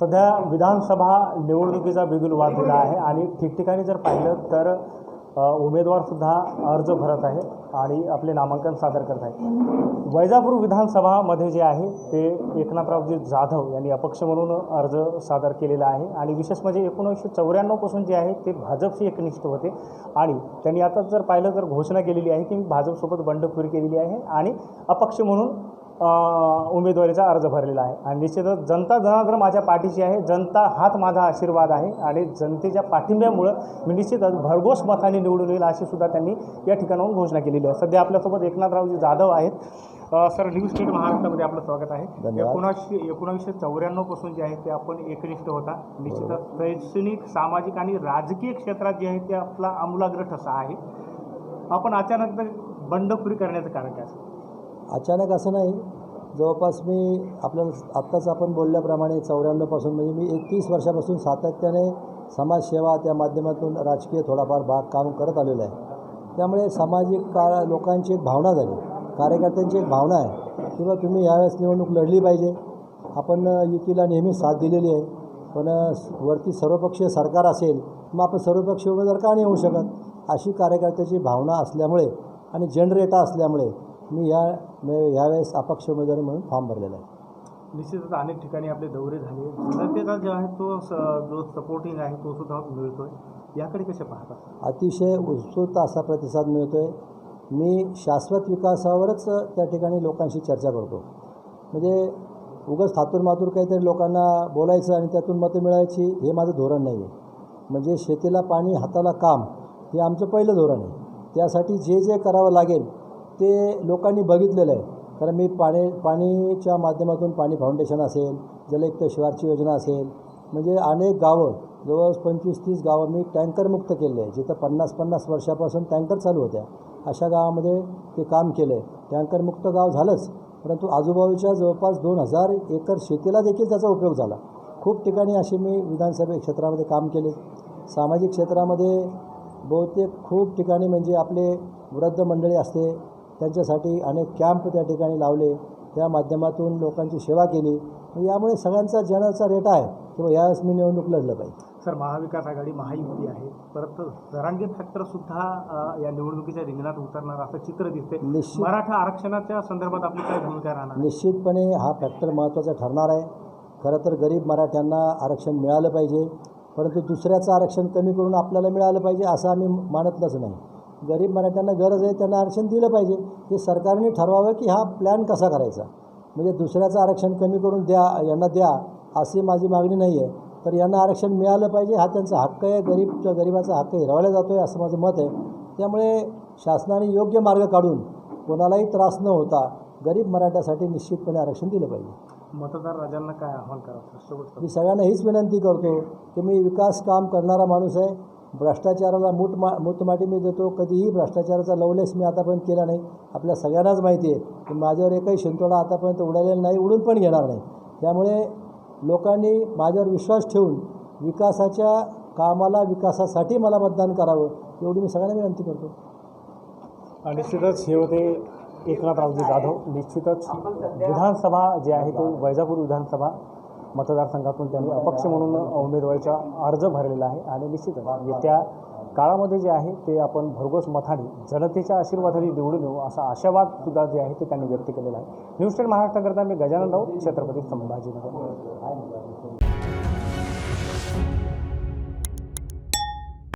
सध्या विधानसभा निवडणुकीचा बिगुल वाजलेला आहे आणि ठिकठिकाणी जर पाहिलं तर उमेदवारसुद्धा अर्ज भरत आहे आणि आपले नामांकन सादर करत आहेत. वैजापूर विधानसभामध्ये जे आहे ते एकनाथरावजी जाधव यांनी अपक्ष म्हणून अर्ज सादर केलेला आहे. आणि विशेष म्हणजे एकोणीसशे चौऱ्याण्णवपासून जे आहे ते भाजपशी एकनिष्ठ होते. आणि त्यांनी आता जर पाहिलं तर घोषणा केलेली आहे की मी भाजपसोबत बंडखोरी केलेली आहे आणि अपक्ष म्हणून उमेदवारीचा अर्ज भरलेला आहे. आणि निश्चितच जनता जनार्दन माझ्या पाठीशी आहे. जनता हात माझा आशीर्वाद आहे. आणि जनतेच्या पाठिंब्यामुळं मी निश्चितच भरघोस मताने निवडून येईल अशी सुद्धा त्यांनी या ठिकाणाहून घोषणा केली आहे सध्या आपल्यासोबत एकनाथरावजी जाधव आहेत. सर न्यू स्टेट महाराष्ट्रामध्ये आपलं स्वागत आहे. एकोणीसशे एकोणीसशे चौऱ्याण्णवपासून जे आहे ते आपण एकनिष्ठ होता. निश्चितच शैक्षणिक सामाजिक आणि राजकीय क्षेत्रात जे आहे ते आपला आमूलाग्र ठसा आहे. आपण अचानक बंडखोरी करण्याचं कारण काय? अचानक असं नाही. जवळपास मी आपल्याला आत्ताच आपण बोलल्याप्रमाणे चौऱ्याण्णवपासून म्हणजे मी एकतीस वर्षापासून सातत्याने समाजसेवा त्या माध्यमातून राजकीय थोडाफार भाग काम करत आलेलो आहे. त्यामुळे सामाजिक का लोकांची एक भावना झाली. कार्यकर्त्यांची एक भावना आहे की बा तुम्ही यावेळेस निवडणूक लढली पाहिजे. आपण युतीला नेहमी साथ दिलेली आहे. पण वरती सर्वपक्षीय सरकार असेल मग आपण सर्वपक्षीय उमेदवार का नाही होऊ शकत? अशी कार्यकर्त्याची भावना असल्यामुळे आणि जनरेटा असल्यामुळे मी या यावेळेस अपक्ष उमेदवारी म्हणून फॉर्म भरलेला आहे. निश्चितच अनेक ठिकाणी आपले दौरे झाले जनतेचा जो आहे तो स जो सपोर्टिंग आहे तो सुद्धा आहे याकडे कसे पाहता? अतिशय उत्स्फूर्त असा प्रतिसाद मिळतो आहे मी शाश्वत विकासावरच त्या ठिकाणी लोकांशी चर्चा करतो. म्हणजे उगाच थातूर मातूर काहीतरी लोकांना बोलायचं आणि त्यातून मतं मिळायची हे माझं धोरण नाही आहे म्हणजे शेतीला पाणी हाताला काम हे आमचं पहिलं धोरण आहे. त्यासाठी जे जे करावं लागेल ते लोकांनी बघितलेलं आहे. कारण मी पाणी पाणीच्या माध्यमातून पाणी फाउंडेशन असेल जलयुक्त शिवारची योजना असेल म्हणजे अनेक गावं जवळ पंचवीस तीस गावं मी टँकरमुक्त केले आहे जिथं पन्नास पन्नास वर्षापासून टँकर चालू होत्या. अशा गावामध्ये ते काम केलं आहे टँकरमुक्त गाव झालंच परंतु आजूबाजूच्या जवळपास दोन हजार एकर शेतीला देखील त्याचा उपयोग झाला. खूप ठिकाणी असे मी विधानसभा क्षेत्रामध्ये काम केले. सामाजिक क्षेत्रामध्ये बहुतेक खूप ठिकाणी म्हणजे आपले वृद्ध मंडळी असते. त्यांच्यासाठी अनेक कॅम्प त्या ठिकाणी लावले. त्या माध्यमातून लोकांची सेवा केली. यामुळे सगळ्यांचा जनाचा रेटा आहे. किंवा यावेळेस मी निवडणूक लढलं पाहिजे. सर महाविकास आघाडी महायुती आहे. परत जरांगे फॅक्टर सुद्धा अ, या निवडणुकीच्या रिंगणात उतरणार असं चित्र दिसते निश्चित मराठा आरक्षणाच्या संदर्भात आपली काय भूमिका राहणार? निश्चितपणे हा फॅक्टर महत्त्वाचा ठरणार आहे. खरं तर गरीब मराठ्यांना आरक्षण मिळालं पाहिजे. परंतु दुसऱ्याचं आरक्षण कमी करून आपल्याला मिळालं पाहिजे असं आम्ही मानतलंच नाही. गरीब मराठ्यांना गरज आहे त्यांना आरक्षण दिलं पाहिजे. हे सरकारने ठरवावं की हा प्लॅन कसा करायचा? म्हणजे दुसऱ्याचं आरक्षण कमी करून द्या यांना द्या अशी माझी मागणी नाही आहे तर यांना आरक्षण मिळालं पाहिजे हा त्यांचा हक्क आहे. गरीब गरीबाचा हक्क हिरवला जातो आहे असं माझं मत आहे. त्यामुळे शासनाने योग्य मार्ग काढून कोणालाही त्रास न होता गरीब मराठ्यासाठी निश्चितपणे आरक्षण दिलं पाहिजे. मतदार राजांना काय आव्हान करावं शेवटचं मी सगळ्यांना हीच विनंती करतो की मी विकास काम करणारा माणूस आहे. भ्रष्टाचाराला मूठ मा मूठमाटी मी देतो कधीही भ्रष्टाचाराचा लवलेस मी आतापर्यंत केला नाही. आपल्या सगळ्यांनाच माहिती आहे की माझ्यावर एकही शिंतोडा आतापर्यंत उडालेला नाही उडून पण घेणार नाही. त्यामुळे लोकांनी माझ्यावर विश्वास ठेवून विकासाच्या कामाला विकासासाठी मला मतदान करावं एवढी मी सगळ्यांना विनंती करतो. निश्चितच हे होते एकनाथरावजी जाधव. निश्चितच विधानसभा जे आहे ते वैजापूर विधानसभा मतदारसंघातून त्यांनी अपक्ष म्हणून उमेदवारीचा अर्ज भरलेला आहे. आणि निश्चितच येत्या काळामध्ये जे आहे ते आपण भरघोस मथाने जनतेच्या आशीर्वादाने निवडून येऊ असा आशावाद सुद्धा जे आहे ते त्यांनी व्यक्त केलेला आहे. न्यूज टेन महाराष्ट्राकरता मी गजानन राऊत छत्रपती संभाजीनगर.